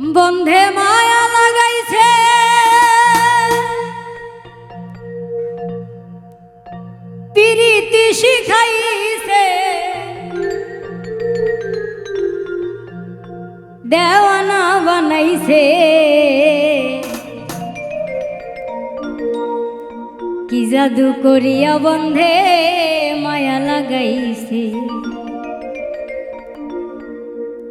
বন্ধে মায়া লাগাইছে। শিখাইছে। দেওয়ানা বানাইছে। কি জাদু করিয়া বন্ধে মায়া লাগাইছে।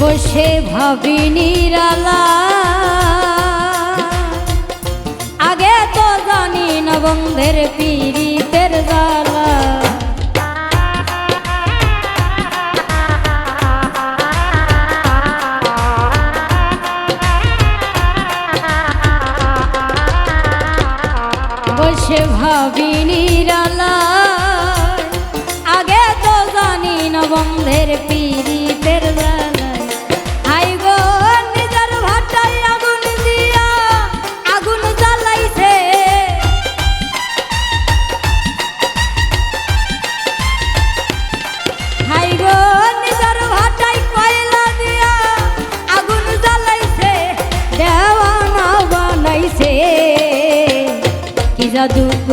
বসে ভাবি নিরালা। আগে তো জানি না বন্ধের পীড়িতের জ্বালা। বসে ভাবি আগে তো জানি না বন্ধের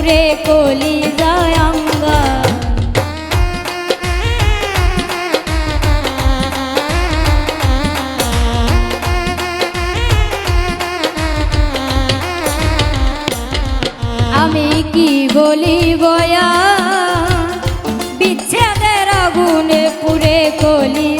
পুরে কলি যায় আমি কি বলি বয়া? বিচ্ছেদের আগুনে পুরে কলি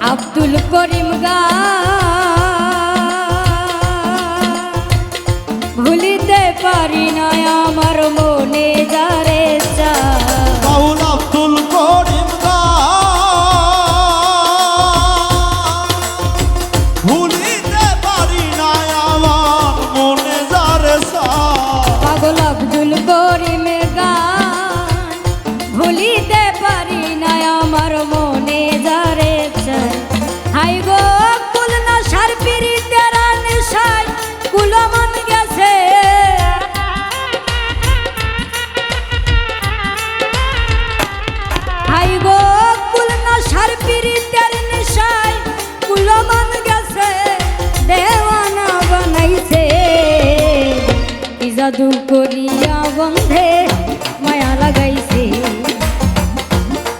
আব্দুল করিম গা জাদু করিয়া বন্ধে মায়া লাগাইছে।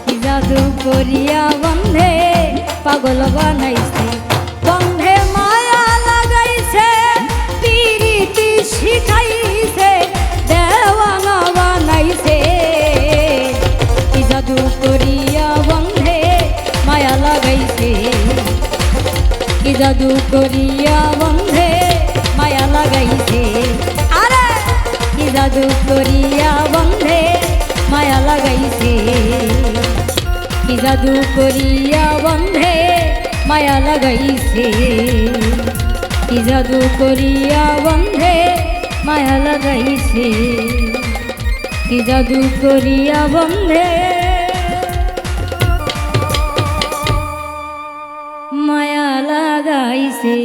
কি জাদু করিয়া বন্ধে পাগল বানাইছে। বন্ধে মায়া লাগাইছে, পিরিতি শিখাইছে, দেওয়ানা বানাইছে। কি জাদু করিয়া বন্ধে মায়া লাগাইছে। কি জাদু জাদু করিয়া বন্ধে মায়া লাগাইছে কি জাদু করিয়া বন্ধে মায়া লাগাইছে কি জাদু করিয়া বন্ধে মায়া লাগাইছে কি জাদু করিয়া বন্ধে মায়া লাগাইছে